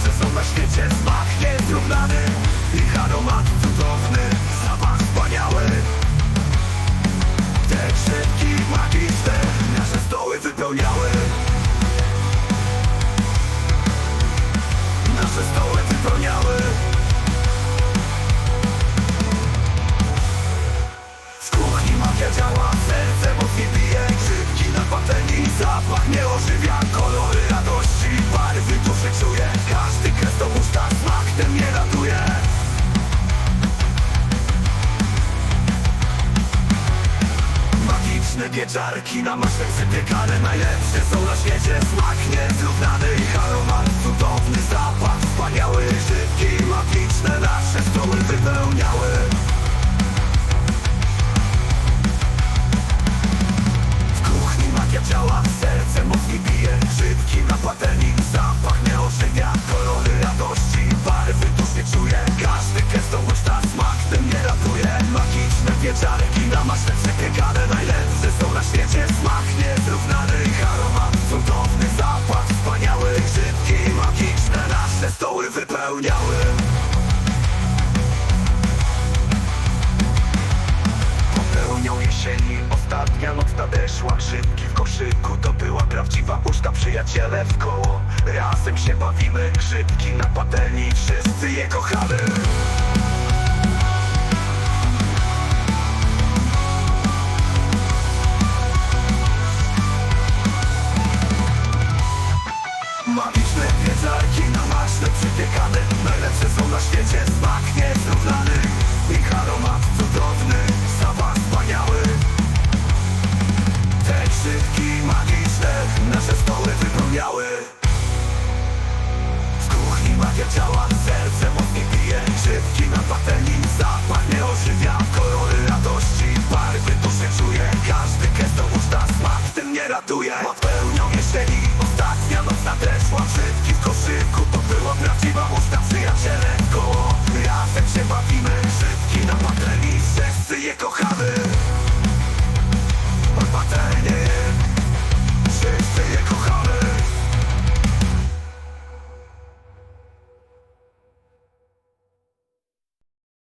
Najlepsze są na świecie, smak niezrównany Ich aromat cudowny, zapach wspaniały. Te krzepki magiczne nasze stoły wypełniały. Nasze stoły wypełniały. W kuchni magia działa, serce mocniej bije Grzybki na patelni, zapach nie ożywia Kolory Pieczarki na maszek wypiekane Najlepsze są na świecie. Smak niezrównany Ich aromat cudowny prawdziwa uczta Przyjaciele w koło. Razem się bawimy Grzybki na patelni Wszyscy je kochamy. Magiczne pieczarki na maszle przypiekane Najlepsze są na świecie wypełniały W kuchni magia działa Serce mocniej bije Krzywki na patelni Zapach nie ożywia. Kolory radości Barwy duszy czuję. Każdy gest to usta Smak ten mnie ratuje